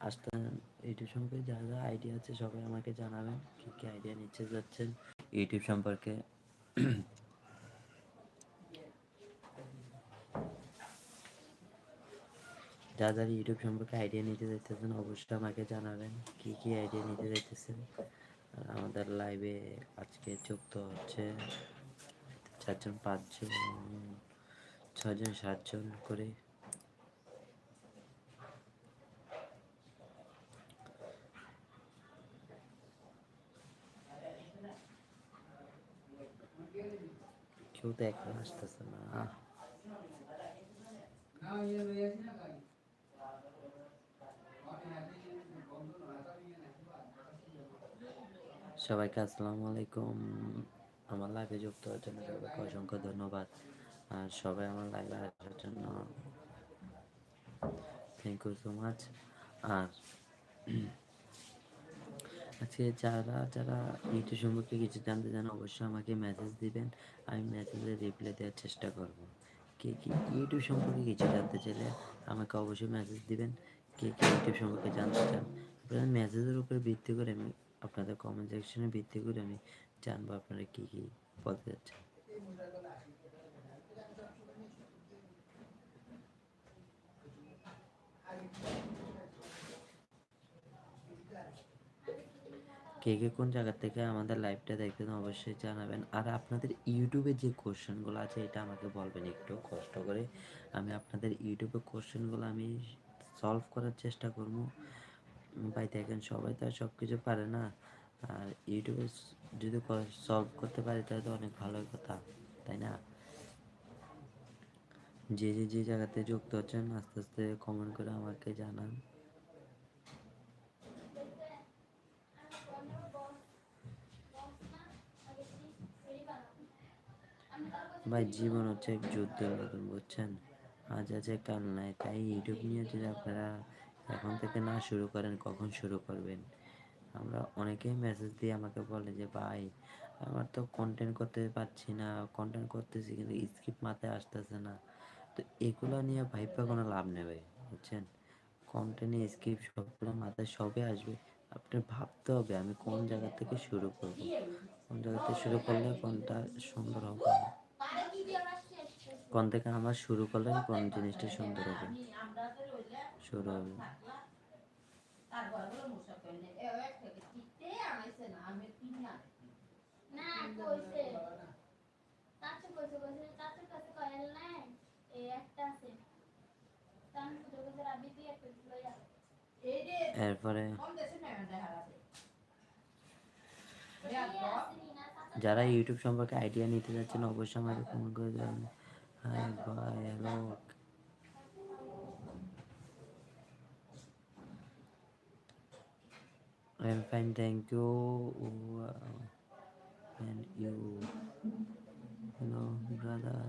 আসতে ইউটিউব সম্পর্কে যা যা আইডিয়া আছে সবাই আমাকে জানাবেন, কী কী আইডিয়া নিচ্ছে যাচ্ছেন। ইউটিউব সম্পর্কে যা যারা ইউটিউব সম্পর্কে আইডিয়া নিতে চাইতেছেন অবশ্যই আমাকে জানাবেন, কি কি আইডিয়া নিতে চাইতেছেন আর আমাদের লাইভে আজকে যুক্ত হচ্ছে চারজন, পাঁচজন ছজন সাতজন করে কেউ তো এখন আসতেছে না। সবাইকে আসসালামু আলাইকুম। আমার লাইভে যুক্ত হওয়ার জন্য সবাইকে অসংখ্য ধন্যবাদ। আর সবাই আমার লাইভে আসার জন্য থ্যাংক ইউ সো মাচ আর আজকে যারা যারা ইউটিউব সম্পর্কে কিছু জানতে চান, অবশ্যই আমাকে মেসেজ দিবেন। আমি মেসেজে রিপ্লাই দেওয়ার চেষ্টা করব। কে কি ইউটিউব সম্পর্কে কিছু জানতে চাইলে আমাকে অবশ্যই মেসেজ দিবেন। কে কি ইউটিউব সম্পর্কে জানতে চান? আপনার মেসেজের উপরে ভিত্তি করে আমি আপনাদের কমেন্ট সেকশনে ভিত্তি করে আমি জানব আপনারা কী কী বলতে যাচ্ছেন কে কে কোন জায়গা থেকে আমাদের লাইভটা দেখতেন অবশ্যই জানাবেন। আর আপনাদের ইউটিউবে যে কোশ্চেনগুলো আছে, এটা আমাকে বলবেন একটু কষ্ট করে। আমি আপনাদের ইউটিউবে কোশ্চেনগুলো আমি সলভ করার চেষ্টা করব। ভাই দেখেন, সবাই তো আর সব কিছু পারে না। আর ইউটিউবে যদি সলভ করতে পারি, তাহলে তো অনেক ভালোই কথা, তাই না? যে যে যে জায়গাতে যুক্ত হচ্ছেন আস্তে আস্তে কমেন্ট করে আমাকে জানান। ভাই, জীবন হচ্ছে এক যুদ্ধের মতন, বুঝছেন? আজ আছে, কাল নাই। তাই ইউটিউব নিয়ে যদি আপনারা এখন থেকে না শুরু করেন, কখন শুরু করবেন? আমরা অনেকেই মেসেজ দিয়ে আমাকে বলে যে, ভাই, আমার তো কন্টেন্ট করতে পারছি না কন্টেন্ট করতেছি কিন্তু স্কিপ মাথায় আসতেছে না। তো এগুলো নিয়ে ভাইপা কোনো লাভ নেবে বুঝছেন? কন্টেন্ট স্কিপ সবগুলো মাথায় সবে আসবে। আপনি ভাবতে হবে আমি কোন জায়গা থেকে শুরু করব? কোন জায়গা থেকে শুরু করলে কোনটা সুন্দর হবে? কোন থেকে আমার শুরু করলে কোন জিনিসটা সুন্দর হবে? শুরু হবে। এরপরে যারা ইউটিউব সম্পর্কে আইডিয়া নিতে যাচ্ছেন অবশ্যই আমাকে কমেন্ট করে দেবেন হাই ভাই hello I'm fine, thank you. And you, hello, brother.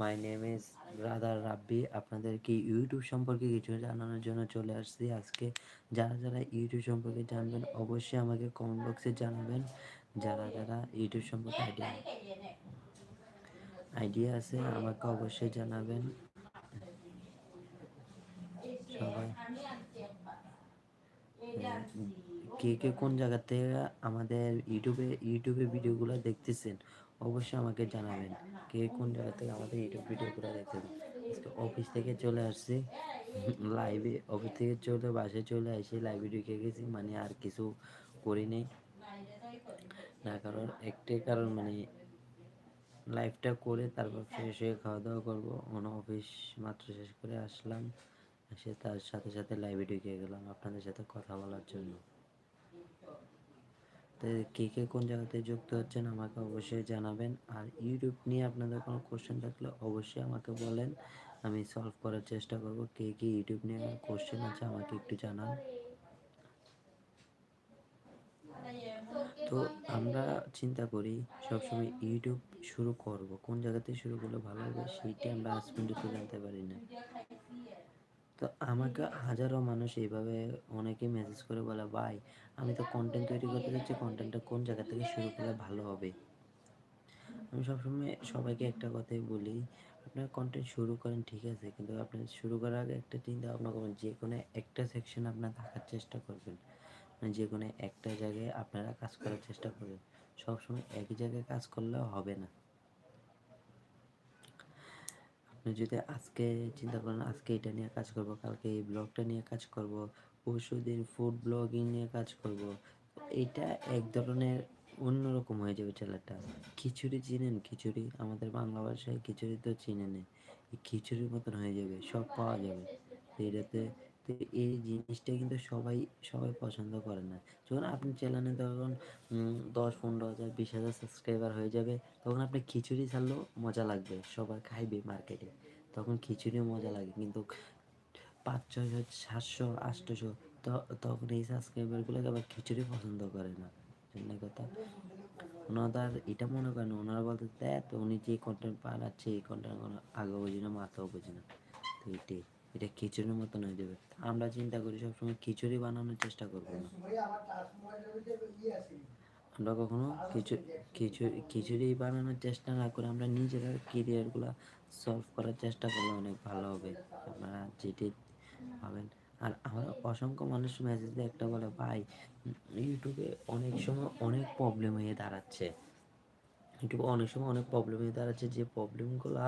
My name is brother Rabbi আপনাদেরকে ইউটিউব সম্পর্কে কিছু জানানোর জন্য চলে আসছি আজকে। যারা যারা ইউটিউব সম্পর্কে জানবেন অবশ্যই আমাকে কমেন্ট বক্সে জানাবেন। যারা যারা ইউটিউব সম্পর্কে আইডিয়া আইডিয়া আছে, আমাকে অবশ্যই জানাবেন। সবাই। কে কে কোন জায়গা থেকে আমাদের ইউটিউবে ইউটিউবে ভিডিওগুলো দেখতেছেন, অবশ্যই আমাকে জানাবেন। কে কোন জায়গা থেকে আমাদের ইউটিউব ভিডিওগুলো দেখতেছেন। অফিস থেকে চলে আসছি লাইভে অফিস থেকে চলে বাসে চলে আসি লাইভে ঢুকে গেছি মানে আর কিছু করি নেই। না, কারণ একটাই কারণ মানে লাইভটা করে তারপর ফ্রেশ হয়ে খাওয়া দাওয়া করব। অন্য অফিস মাত্র শেষ করে আসলাম। এসে তার সাথে সাথে লাইভে ঢুকে গেলাম আপনাদের সাথে কথা বলার জন্য। তো কে কে কোন জায়গাতে যুক্ত হচ্ছেন আমাকে অবশ্যই জানাবেন। আর ইউটিউব নিয়ে আপনাদের কোনো কোশ্চেন থাকলে অবশ্যই আমাকে বলেন। আমি সলভ করার চেষ্টা করব। কে কে ইউটিউব নিয়ে কোশ্চেন আছে আমাকে একটু জানান। তো আমরা চিন্তা করি সবসময় ইউটিউব শুরু করব। কোন জায়গাতে শুরু করলে ভালো হবে সেইটি আমরা আজ পর্যন্ত জানতে পারি না। তো আমাকে হাজারো মানুষ এইভাবে অনেকে মেসেজ করে বলে, ভাই, আমি তো কন্টেন্ট তৈরি করতে যাচ্ছি কন্টেন্টটা কোন জায়গা থেকে শুরু করলে ভালো হবে? আমি সবসময় সবাইকে একটা কথাই বলি, আপনার কন্টেন্ট শুরু করেন, ঠিক আছে, কিন্তু আপনি শুরু করার আগে একটা চিন্তা ভাবনা করবেন যে কোনো একটা সেকশন আপনার থাকার চেষ্টা করবেন। যে কোনো একটা জায়গায় আপনারা কাজ করার চেষ্টা করবেন। সবসময় একই জায়গায় কাজ করলেও হবে না। আপনি যদি আজকে চিন্তা করেন, আজকে এটা নিয়ে কাজ করব, কালকে এই ব্লগটা নিয়ে কাজ করব, পরশু দিন ফুড ব্লগিং নিয়ে কাজ করব, এটা এক ধরনের অন্যরকম হয়ে যাবে ছেলেটা। খিচুড়ি চিনেন, খিচুড়ি আমাদের বাংলা ভাষায় খিচুড়ি তো চিনে নেই খিচুড়ির মতন হয়ে যাবে, সব পাওয়া যাবে। এটাতে তো এই জিনিসটা কিন্তু সবাই সবাই পছন্দ করে না। যখন আপনি চ্যানেলে তখন দশ, পনেরো হাজার, বিশ হাজার সাবস্ক্রাইবার হয়ে যাবে, তখন আপনি খিচুড়ি ছাড়লেও মজা লাগবে, সবার খাইবে মার্কেটে তখন খিচুড়িও মজা লাগে, কিন্তু পাঁচ ছয়শো সাতশো আটশোশো তখন এই সাবস্ক্রাইবারগুলোকে আবার খিচুড়ি পছন্দ করে না। জন্য কথা। ওনাদের এটা মনে করেন, ওনারা বলতে দেখ উনি যে কন্টেন্ট বানাচ্ছে, এই কন্টেন্ট কোনো আগে বুঝি না মাথাও বুঝি না তো এটাই। এটা খিচুড়ির মতন হয়ে যাবে আমরা চিন্তা করি সবসময় খিচুড়ি বানানোর চেষ্টা করব না। আমরা কখনো কিছু খিচুড়ি খিচুড়ি বানানোর চেষ্টা না করে আমরা নিজেরা কেরিয়ারগুলো সলভ করার চেষ্টা করলে অনেক ভালো হবে। আপনারা যেটি পাবেন আর আমার অসংখ্য মানুষ মেসেজ দিয়ে একটা বলে, ভাই ইউটিউবে অনেক সময় অনেক প্রবলেম হয়ে দাঁড়াচ্ছে। ইউটিউবে অনেক সময় অনেক প্রবলেম হয়ে দাঁড়াচ্ছে। যে প্রবলেমগুলো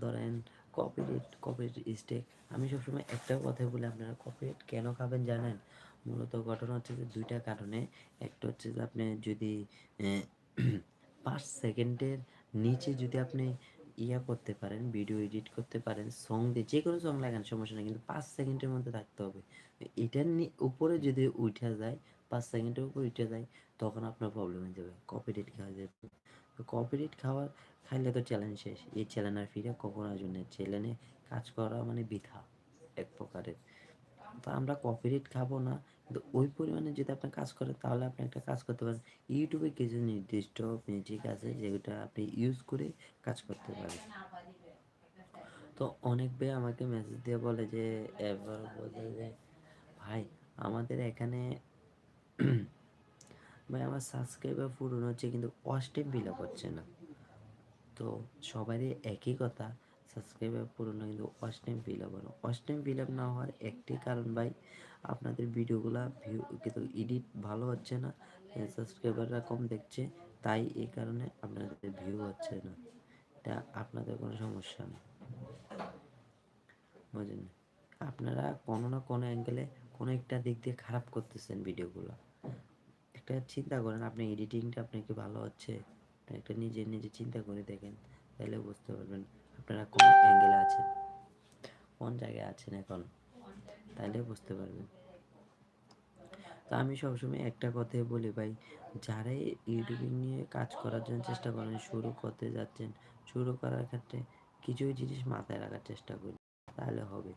ধরেন কপিরেট কপিরেট স্টেক আমি সবসময় একটা কথাই বলি, আপনারা কপিরেট কেন খাবেন জানেন? মূলত ঘটনা হচ্ছে যে দুইটা কারণে। একটা হচ্ছে যে আপনি যদি পাঁচ সেকেন্ডের নিচে যদি আপনি ইয়া করতে পারেন ভিডিও এডিট করতে পারেন সং দিয়ে যে কোনো সং লাগান, সমস্যা নেই, কিন্তু পাঁচ সেকেন্ডের মধ্যে থাকতে হবে। এটার উপরে যদি উঠে যায়, পাঁচ সেকেন্ডের উপর উঠে যায়, তখন আপনার প্রবলেম হয়ে যাবে কপিরেট খাওয়া যাবে। কপিরেট খাওয়া খাইলে তো চ্যালেঞ্জ শেষ। এই চ্যালেঞ্জ আর ফিরে কখনো আসবে না। চ্যালেঞ্জে কাজ করা মানে বৃথা এক প্রকারের। তো আমরা কপিরাইট খাব না, কিন্তু ওই পরিমাণে যদি আপনি কাজ করেন, তাহলে আপনি একটা কাজ করতে পারেন। ইউটিউবে কিছু নির্দিষ্ট মিউজিক আছে যেটা আপনি ইউজ করে কাজ করতে পারেন। তো অনেক বে আমাকে মেসেজ দিয়ে বলে যে এবার বলে যে, ভাই, আমাদের এখানে ভাই, আমার সাবস্ক্রাইবার পূরণ হচ্ছে, কিন্তু টাইম ফিল হচ্ছে না। তো সবারই একই কথা সাবস্ক্রাইবার পূরণ কিন্তু ওয়াচ টাইম ফিল আপ হয় ওয়াচ টাইম ফিল আপ না হওয়ার একটি কারণ ভাই, আপনাদের ভিডিওগুলো ভিউ কিন্তু এডিট ভালো হচ্ছে না সাবস্ক্রাইবাররা কম দেখছে, তাই এই কারণে আপনাদের ভিউ হচ্ছে না। এটা আপনাদের কোনো সমস্যা নেই বুঝলেন? আপনারা কোনো না কোনো অ্যাঙ্গেলে কোনো একটা দিক দিয়ে খারাপ করতেছেন ভিডিওগুলো। একটা চিন্তা করেন, আপনি এডিটিংটা আপনার কি ভালো হচ্ছে। একটা নিজে নিজে চিন্তা করে দেখেন, তাহলে বুঝতে পারবেন আপনারা কোন অ্যাঙ্গেলে আছেন, কোন জায়গায় আছেন এখন, তাহলে বুঝতে পারবেন। তো আমি সবসময় একটা কথাই বলি ভাই, যারাই ইউটিউবিং নিয়ে কাজ করার জন্য চেষ্টা করেন, শুরু করতে যাচ্ছেন, শুরু করার ক্ষেত্রে কিছু জিনিস মাথায় রাখার চেষ্টা করি, তাহলে হবে।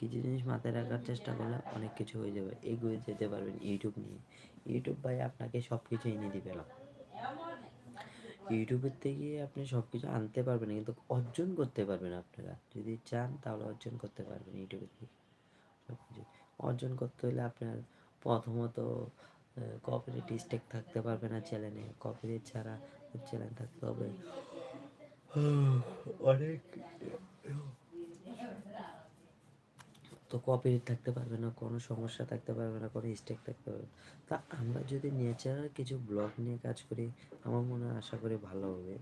কিছু জিনিস মাথায় রাখার চেষ্টা করলে অনেক কিছু হয়ে যাবে। এগিয়ে যেতে পারবেন ইউটিউব নিয়ে। ইউটিউব ভাই আপনাকে সব কিছু এনে দিবে না। ইউটিউবের থেকে আপনি সব কিছু আনতে পারবেন, কিন্তু অর্জন করতে পারবেন আপনারা। যদি চান তাহলে অর্জন করতে পারবেন ইউটিউবের থেকে। সব কিছু অর্জন করতে হলে আপনার প্রথমত কপিরাইট স্টেক থাকতে পারবে না চ্যানেলে কপিরাইট ছাড়া চ্যানেল থাকতে হবে। অনেক তো কপিরাইট থাকতে পারবে না, কোনো সমস্যা থাকতে পারবে না, কোনো স্টেক থাকতে পারবে না। তা আমরা যদি ন্যাচারাল কিছু ব্লগ নিয়ে কাজ করি, আমার মনে হয় আশা করি ভালো হবে।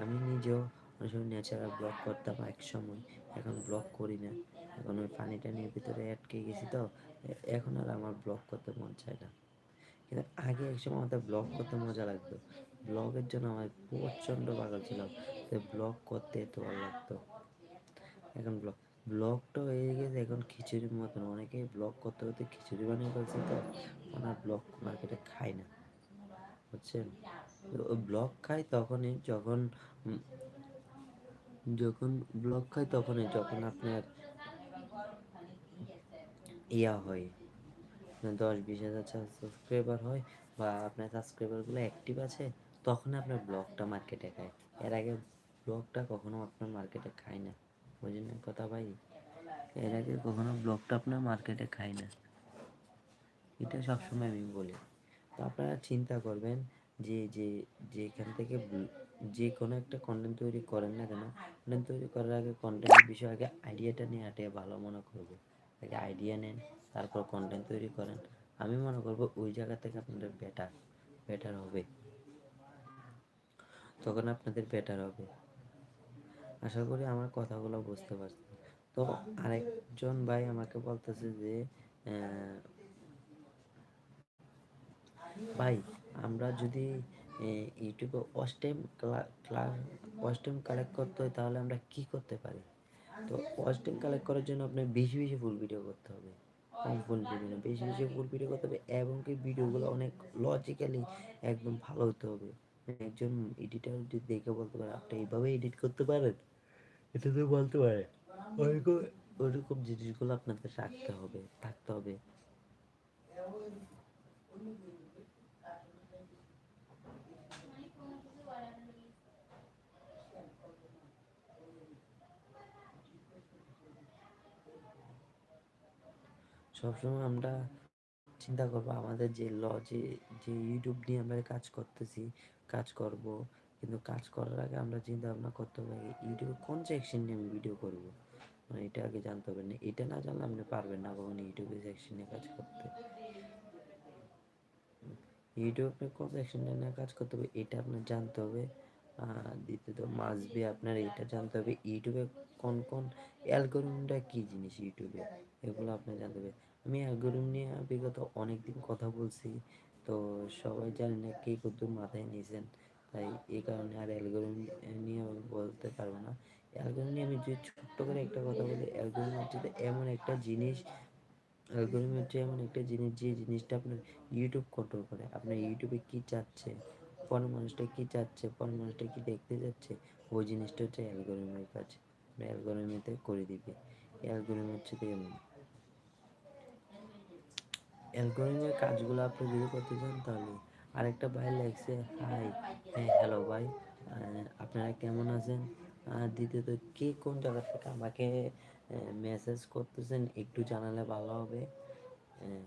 আমি নিজেও অনেক সময় ব্লগ করতাম এক সময়, এখন ব্লগ করি না। এখন ওই পানি টানির ভিতরে আটকে গেছি তো, এখন আর আমার ব্লগ করতে মন চায় না। কিন্তু আগে এক সময় আমাদের ব্লগ করতে মজা লাগতো। ব্লগের জন্য আমার প্রচণ্ড পাগল ছিলাম ব্লগ করতে এত ভালো লাগতো। এখন ব্লগ ব্লগটা হয়ে গেছে, এখন খিচুড়ির মতন। অনেকে ব্লগ করতে করতে খিচুড়ি বানিয়ে ফেলছে, তো ওনার ব্লগ মার্কেটে খায় না। বুঝছেন? ব্লগ খায় তখনই যখন যখন ব্লগ খায় তখনই যখন আপনার ইয়া হয় দশ বিশ হাজার সাবস্ক্রাইবার হয় বা আপনার সাবস্ক্রাইবারগুলো অ্যাক্টিভ আছে তখন আপনার ব্লগটা মার্কেটে খায়। এর আগে ব্লগটা কখনো আপনার মার্কেটে খায় না। বুঝলেন কথা ভাই এর আগে কখনো ব্লগটা আপনার মার্কেটে খায় না। এটা সবসময় আমি বলি। তো আপনারা চিন্তা করবেন যে যে, যেখান থেকে যে কোনো একটা কন্টেন্ট তৈরি করেন না কেন কন্টেন্ট তৈরি করার আগে কন্টেন্টের বিষয়ে আগে আইডিয়াটা নিয়ে আটে ভালো মনে করব। আগে আইডিয়া নেন, তারপর কন্টেন্ট তৈরি করেন। আমি মনে করব ওই জায়গা থেকে আপনাদের বেটার বেটার হবে। তখন আপনাদের বেটার হবে। আশা করি আমার কথাগুলো বুঝতে পারছেন তো আরেকজন ভাই আমাকে বলতেছে যে ভাই, আমরা যদি ইউটিউবে টাইম ক্লাস টাইম কালেক্ট করতে হয়, তাহলে আমরা কি করতে পারি? তো টাইম কালেক্ট করার জন্য আপনার বেশি বেশি ফুল ভিডিও করতে হবে। কম ফুল ভিডিও না বেশি বেশি ফুল ভিডিও করতে হবে এবং কি ভিডিওগুলো অনেক লজিক্যালি একদম ভালো হতে হবে। একজন এডিটার যদি দেখে বলতে পারে, আপনি এইভাবে এডিট করতে পারেন? এটা তো বলতে পারে। ওইরকম ওইরকম জিনিসগুলো আপনাদের রাখতে হবে, থাকতে হবে। সবসময় আমরা চিন্তা করব, আমাদের যে ল যে যে ইউটিউব নিয়ে আমরা কাজ করতেছি কাজ করব। কিন্তু কাজ করার আগে আমরা চিন্তা ভাবনা করতে হবে ইউটিউবে কোন সেকশন নিয়ে আমি ভিডিও করব? মানে এটা আগে জানতে হবে না, এটা না জানলে আপনি পারবেন না কখনো ইউটিউবে সেকশন নিয়ে কাজ করতে। ইউটিউবে কোন সেকশন নিয়ে কাজ করতে হবে, এটা আপনার জানতে হবে। দ্বিতীয়ত মাস্ট বি আপনার এটা জানতে হবে ইউটিউবে কোন কোন অ্যালগোরিদমটা কী জিনিস ইউটিউবে এগুলো আপনার জানতে হবে। আমি অ্যালগোরিদম নিয়ে বিগত অনেক দিন কথা বলছি তো সবাই জানে না কে কত মাথায় নিয়েছেন। তাই এই কারণে আর অ্যালগোরিদম নিয়ে আমি বলতে পারব না। অ্যালগোরিদম নিয়ে আমি যে ছোট্ট করে একটা কথা বলি অ্যালগোরিদম হচ্ছে এমন একটা জিনিস অ্যালগোরিদম হচ্ছে এমন একটা জিনিস যে জিনিসটা আপনার ইউটিউব কন্ট্রোল করে। আপনার ইউটিউবে কী চাচ্ছে পরের মানুষটা কী চাচ্ছে পরের মানুষটা কী দেখতে যাচ্ছে ওই জিনিসটা হচ্ছে অ্যালগোরিদমের কাজ। অ্যালগোরিদমেতে করে দিবে। অ্যালগোরিদম হচ্ছে এমন অ্যালগোরিদমের কাজগুলো আপনি যদি করতে চান তাহলে আরেকটা ভাই লাগছে হাই হ্যাঁ হ্যালো ভাই আপনারা কেমন আছেন? দ্বিতীয়ত কে কোন জায়গা থেকে আমাকে মেসেজ করতেছেন একটু জানালে ভালো হবে? আহ,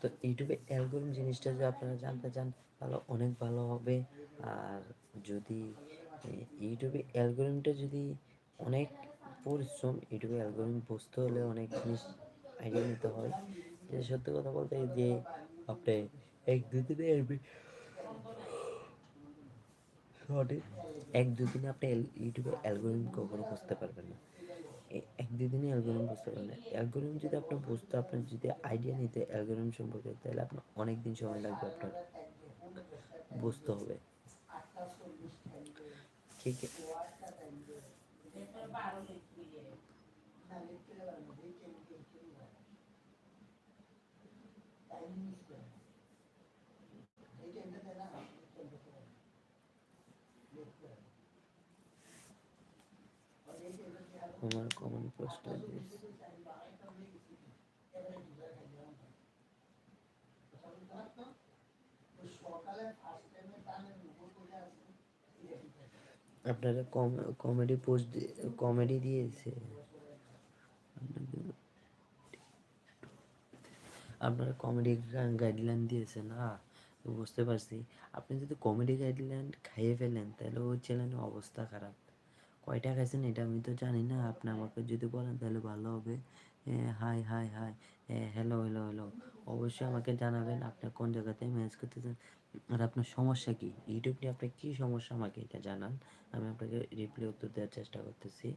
তো ইউটিউবে অ্যালগোরিদম জিনিসটা যদি আপনারা জানতে চান তাহলে অনেক ভালো হবে। আর যদি ইউটিউবে অ্যালগোরিদমটা যদি অনেক পরিশ্রম ইউটিউবে অ্যালগোরিদম বুঝতে হলে অনেক জিনিস আইডিয়া নিতে হয়। যে সত্যি কথা বলতে যে আপনি এক দুদিনে সঠিক এক দুই দিনে আপনি ইউটিউবে অ্যালগোরিদম কখনো বুঝতে পারবেন না। এক এক দুদিনে অ্যালগোরিদম বুঝতে পারবেন না। অ্যালগোরিদম যদি আপনার বুঝতে আপনার যদি আইডিয়া নিতে অ্যালগোরিদম সম্পর্কে, তাহলে আপনার অনেক দিন সময় লাগবে আপনার। বুঝতে হবে। ঠিক আছে। আমার কমন প্রশ্ন দিয়েছে আপনারা কমেডি পোস্ট কমেডি দিয়েছে আপনারা কমেডি গাইডলাইন দিয়েছে না? তো বুঝতে পারছি। আপনি যদি কমেডি গাইডলাইন খাইয়ে ফেলেন, তাহলে ওই চ্যানেলের অবস্থা খারাপ। কয়টা খাইছেন এটা আমি তো জানি না। আপনি আমাকে যদি বলেন, তাহলে ভালো হবে। Hi hi hi hello hello hello অবশ্যই আমাকে জানাবেন আপনি কোন জায়গাতে ম্যানেজ করতেছেন। আর আপনার সমস্যা কি? ইউটিউব নিয়ে আপনার কী সমস্যা আমাকে এটা জানান। আমি আপনাকে রিপ্লাই উত্তর দেওয়ার চেষ্টা করতেছি।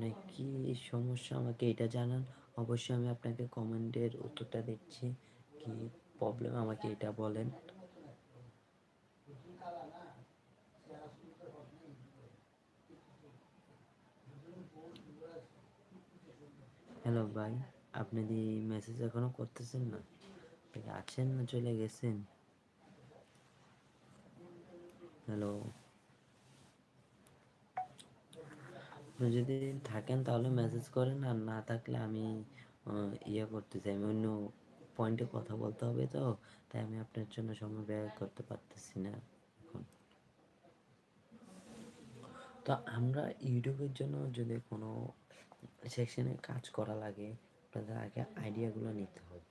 আপনার কি সমস্যা? আমাকে এটা জানান। অবশ্যই আমি আপনাকে কমেন্টের উত্তরটা দিচ্ছি। কি প্রবলেম আমাকে এটা বলেন। হ্যালো ভাই, আপনি কি মেসেজ এখনও করতেছেন না? আপনি আছেন না, চলে গেছেন? হ্যালো আপনি যদি থাকেন তাহলে মেসেজ করেন, আর না থাকলে আমি ইয়ে করতে চাই আমি অন্য পয়েন্টে কথা বলতে হবে তো, তাই আমি আপনার জন্য সময় ব্যয় করতে পারতেছি না এখন। তো আমরা ইউটিউবের জন্য যদি কোনো সেকশনে কাজ করা লাগে, আপনাদের আগে আইডিয়াগুলো নিতে হবে।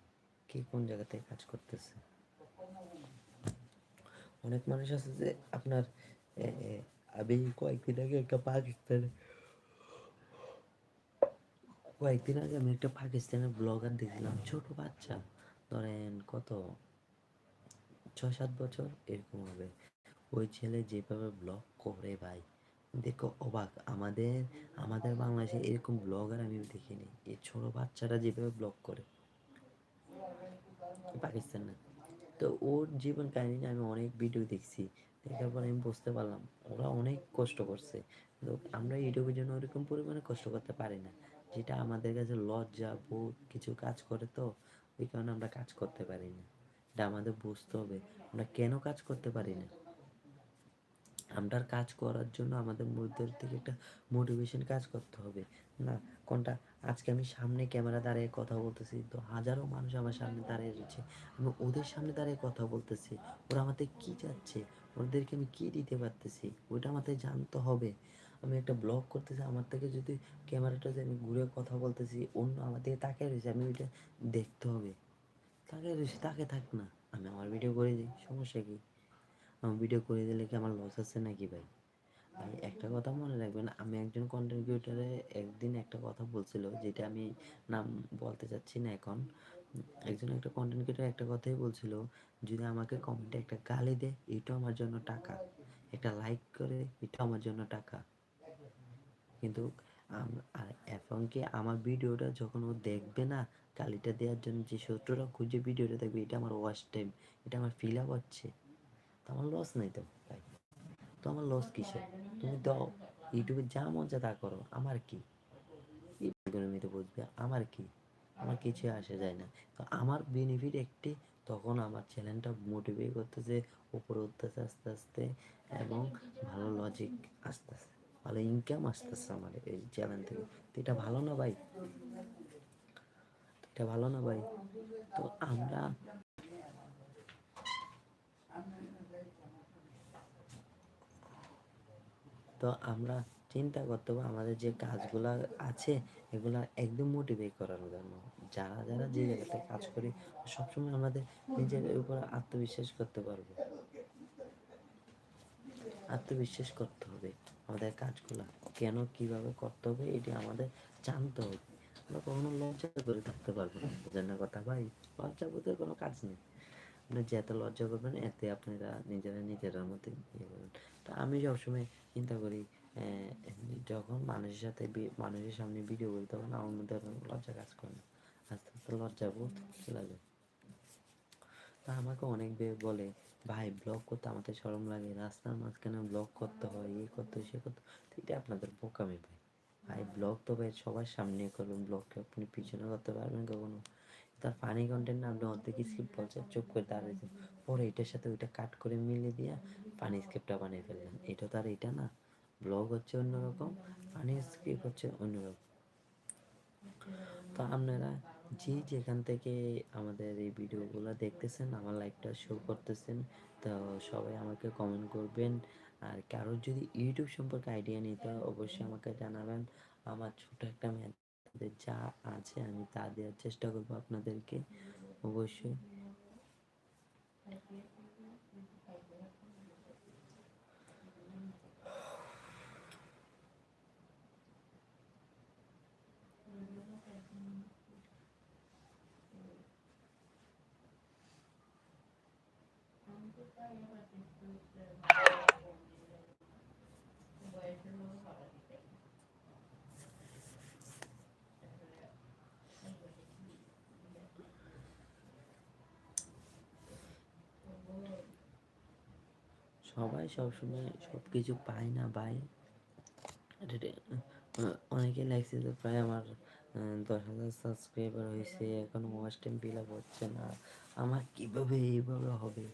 কে কোন জায়গা থেকে কাজ করতেছে? অনেক মানুষ আছে যে আপনার আমি কয়েকদিন আগে একটা পাকিস্তানে কয়েকদিন আগে আমি একটা পাকিস্তানের ব্লগার দেখছিলাম ছোট বাচ্চা। ধরেন কত? ছয়, সাত বছর, এরকম হবে। ওই ছেলে যেভাবে ব্লগ করে ভাই, দেখো অবাক। আমাদের আমাদের বাংলাদেশে এরকম ব্লগার আমি দেখিনি। এই ছোট বাচ্চারা যেভাবে ব্লগ করে। পাকিস্তান না। তো ওর জীবন কাহিনী আমি অনেক ভিডিও দেখছি। দেখার পরে আমি বুঝতে পারলাম, ওরা অনেক কষ্ট করছে। আমরা ইউটিউবের জন্য ওরকম পরিমাণে কষ্ট করতে পারি না। যেটা আমাদের কাছে লজ্জা, বোধ কিছু কাজ করে তো, ওই কারণে আমরা কাজ করতে পারি না। এটা আমাদের বুঝতে হবে, আমরা কেন কাজ করতে পারি না? আমরা কাজ করার জন্য আমাদের মধ্যে থেকে একটা মোটিভেশন কাজ করতে হবে, না? কোনটা? আজকে আমি সামনে ক্যামেরা দাঁড়িয়ে কথা বলতেছি, তো হাজারো মানুষ আমার সামনে দাঁড়িয়ে রয়েছে, আমি ওদের সামনে দাঁড়িয়ে কথা বলতেছি, ওরা আমাদের কি চাচ্ছে? ওদেরকে আমি কী দিতে পারতেছি? ওইটা আমাদের জানতে হবে। আমি একটা ব্লগ করতেছি, আমার থেকে যদি ক্যামেরাটা যে আমি ঘুরে কথা বলতেছি, অন্য আমার দিকে তাকিয়ে রয়েছে, আমি ওইটা দেখতে হবে। তাকিয়ে রয়েছে, তাকে থাক না। আমি আমার ভিডিও করে দিই, সমস্যা কী? আমার ভিডিও করে দিলে কি আমার লস আছে নাকি ভাই? ভাই, একটা কথা মনে রাখবেন, আমি একজন কন্টেন্ট ক্রিয়েটারে একদিন একটা কথা বলছিল, যেটা আমি নাম বলতে চাচ্ছি না এখন। একজন একটা কন্টেন্ট ক্রিয়েটার একটা কথাই বলছিল, যদি আমাকে কমেন্টে একটা গালি দেয় এটাও আমার জন্য টাকা। একটা লাইক করে, এটাও আমার জন্য টাকা। কিন্তু আর এখন কি আমার ভিডিওটা যখন ও দেখবে না, গালিটা দেওয়ার জন্য যে সূত্রটা খুঁজে ভিডিওটা দেখবে, এটা আমার ওয়াচ টাইম এটা আমার ফিল আপ হচ্ছে। তো আমার লস নেই তো ভাই তো আমার লস কিসে তুমি দাও, ইউটিউবে যা মজা তা করো, আমার কি? ইকোনমিতে বুঝবে, আমার কি? আমার কিছু আসে যায় না। তো আমার বেনিফিট একটি, তখন আমার চ্যানেলটা মোটিভেট করতেছে, উপরে উঠতেছে আস্তে আস্তে এবং ভালো লজিক আস্তে আস্তে ভালো ইনকাম আসতেছে আমার এই চ্যানেল থেকে। তো এটা ভালো না ভাই? এটা ভালো না ভাই? তো আমরা তো আমরা চিন্তা করতে হবে, আমাদের যে কাজগুলা আছে, এগুলা একদম মোটিভেট করার জন্য। যারা যারা যে জায়গাতে কাজ করি, সবসময় আমাদের নিজের উপর আত্মবিশ্বাস করতে পারব। আত্মবিশ্বাস করতে হবে আমাদের কাজগুলা। কেন, কীভাবে করতে হবে, এটি আমাদের জানতে হবে। আমরা কখনো লজ্জা করে থাকতে পারব না। কথা ভাই? লজ্জা বোধের কোনো কাজ নেই। আপনি এত লজ্জা করবেন, এতে আপনারা নিজেরা নিজেরা মধ্যে ইয়ে করবেন। তো আমি সবসময় চিন্তা করি যখন মানুষের সাথে মানুষের সামনে ভিডিও করি তখন আমার মধ্যে লজ্জা কাজ করে না। আস্তে আস্তে লজ্জা বোধ যায়। তা আমাকে অনেক বলে, ভাই ব্লগ করতে আমাদের শরম লাগে। রাস্তার মাঝখানে ব্লগ করতে হয় এই করতে হয়, সে করতে। এটা আপনাদের বোকামি ভাই। ভাই ব্লগ তো ভাই সবার সামনে করবেন ব্লগকে আপনি পিছনে করতে পারবেন কখনো? তার ফানি কন্টেন্ট না আপনি অর্ধেক স্কিপ বলছেন চুপ করে দাঁড়িয়েছেন পরে এটার সাথে ওইটা কাট করে মিলিয়ে দিয়ে ফানি স্ক্রিপ্টটা বানিয়ে ফেললেন। এটা তো আর এটা না। ব্লগ হচ্ছে অন্যরকম ফানি স্ক্রিপ্ট হচ্ছে অন্যরকম। তো আপনারা যে যেখান থেকে আমাদের এই ভিডিওগুলো দেখতেছেন, আমার লাইকটা শো করতেছেন, তো সবাই আমাকে কমেন্ট করবেন। আর কারোর যদি ইউটিউব সম্পর্কে আইডিয়া নিতে হয় অবশ্যই আমাকে জানাবেন। আমার ছোট একটা মেয়াদের যা আছে, আমি তা দেওয়ার চেষ্টা করব আপনাদেরকে। অবশ্যই। সবাই সবসময় সব কিছু পায় না ভাই অনেকে লাগছে যে প্রায় আমার দশ হাজার সাবস্ক্রাইবার হয়েছে, এখন ওয়াচ টাইম ফিল আপ হচ্ছে না। আমার কীভাবে এইভাবে হবে?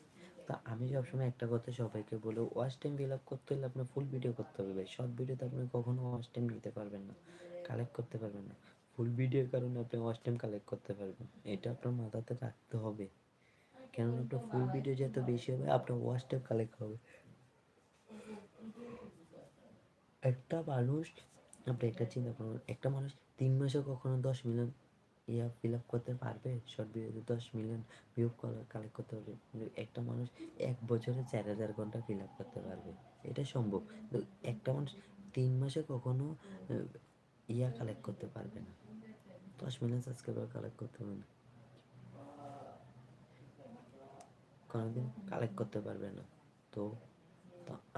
তা আমি সবসময় একটা কথা সবাইকে বলি ওয়াচ টাইম ফিল আপ করতে হলে আপনার ফুল ভিডিও করতে হবে ভাই। শর্ট ভিডিওতে আপনি কখনো ওয়াচ টাইম নিতে পারবেন না কালেক্ট করতে পারবেন না। ফুল ভিডিওর কারণে আপনি ওয়াচ টাইম কালেক্ট করতে পারবেন, এটা আপনার মাথাতে রাখতে হবে। কেননা আপনার ফুল ভিডিও যত বেশি হবে, আপনার ওয়াচ টাইম কালেক্ট হবে। একটা মানুষ, আপনি একটা চিন্তা করুন, একটা মানুষ তিন মাসে কখনো দশ মিলিয়ন ইয়া ফিল আপ করতে পারবে? শর্ট ভিডিওতে দশ মিলিয়ন ভিউ কালেক্ট করতে পারবে। একটা মানুষ এক বছরে চার হাজার ঘণ্টা ফিল আপ করতে পারবে। এটা সম্ভব। একটা মানুষ তিন মাসে কখনো ইয়া কালেক্ট করতে পারবে না। দশ মিলিয়ন সাবস্ক্রাইবার কালেক্ট করতে পারবে না। কোনোদিন কালেক্ট করতে পারবে না। তো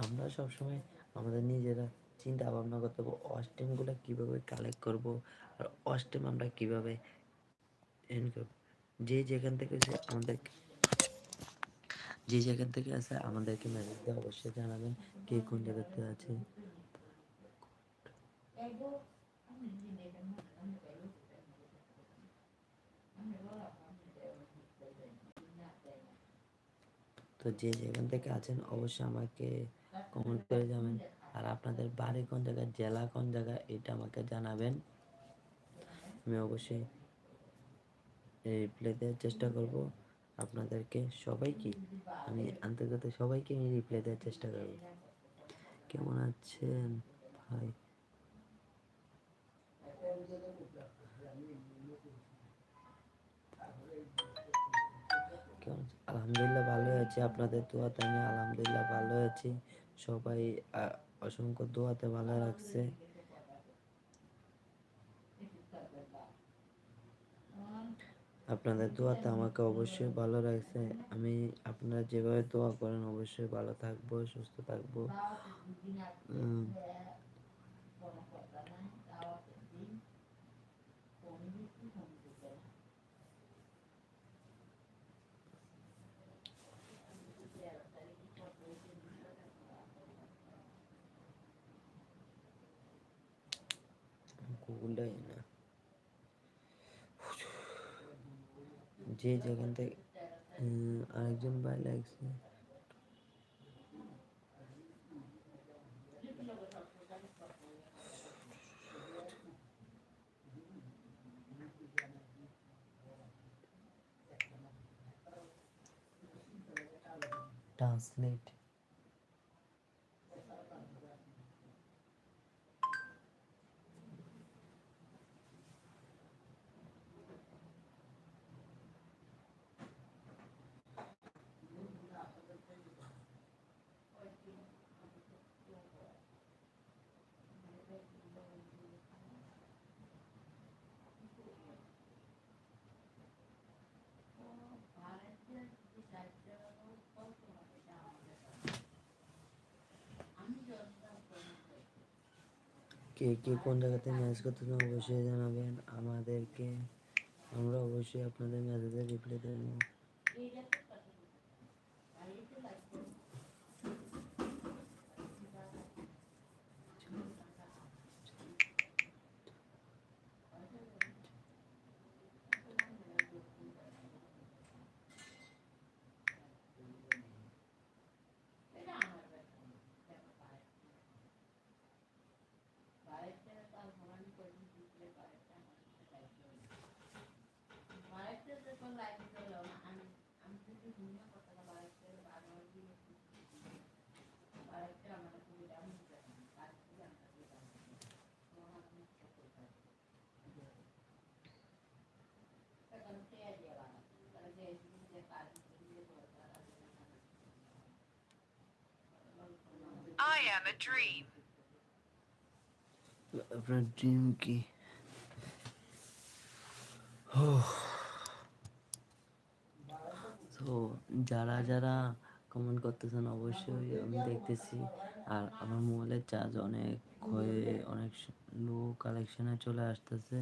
আমরা সবসময় আমাদের নিজেরা চিন্তা ভাবনা করতে হবে অস্টেমগুলো কীভাবে কালেক্ট করব আর অস্টেম আমরা কীভাবে যে যেখান থেকে আমাদের যে যেখান থেকে আছে আমাদেরকে মেসেজ দিয়ে অবশ্যই জানাবেন কে কোন জায়গাতে আছে। তো যে যেখান থেকে আছেন অবশ্যই আমাকে কমেন্ট করে যাবেন আর আপনাদের বাড়ি কোন জায়গায়, জেলা কোন জায়গায়, এটা আমাকে জানাবেন। আমি অবশ্যই রিপ্লাই দেওয়ার চেষ্টা করব। আপনাদেরকে সবাইকে, আমি আন্তর্জাতিক সবাইকে আমি রিপ্লাই দেওয়ার চেষ্টা করব। কেমন আছেন? ভাই। আলহামদুলিল্লাহ ভালো আছি। আপনাদের দোয়াতে আমি আলহামদুলিল্লাহ ভালো আছি। সবাই অসংখ্য দোয়াতে ভালো রাখছে। আপনাদের দোয়াতে আমাকে অবশ্যই ভালো রাখছে। আমি, আপনারা যেভাবে দোয়া করেন, অবশ্যই ভালো থাকব, সুস্থ থাকব। যে যেখান থেকে আরেকজন ভাই লাগছে। ট্রান্সলেট কে কে কোন জায়গাতে ম্যাচ চান অবশ্যই জানাবেন। আমাদেরকে আমরা অবশ্যই আপনাদের মেসেজে রিপ্লাই দেব I am a dream. আপনার ড্রিম কি তো যারা যারা কমেন্ট করতেছেন, অবশ্যই আমি দেখতেছি। আর আমার মোবাইলের চার্জ অনেক হয়ে, অনেক লো কালেকশনে চলে আসতেছে।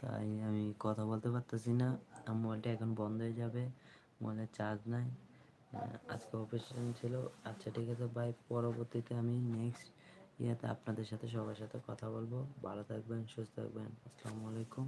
তাই আমি কথা বলতে পারতেছি না। আমার মোবাইলটা এখন বন্ধ হয়ে যাবে। মোবাইলের চার্জ নাই। আজকে অপারেশন ছিল। আচ্ছা ঠিক আছে ভাই পরবর্তীতে আমি নেক্সট ইয়েতে আপনাদের সাথে সবার সাথে কথা বলব। ভালো থাকবেন, সুস্থ থাকবেন। আসসালামু আলাইকুম।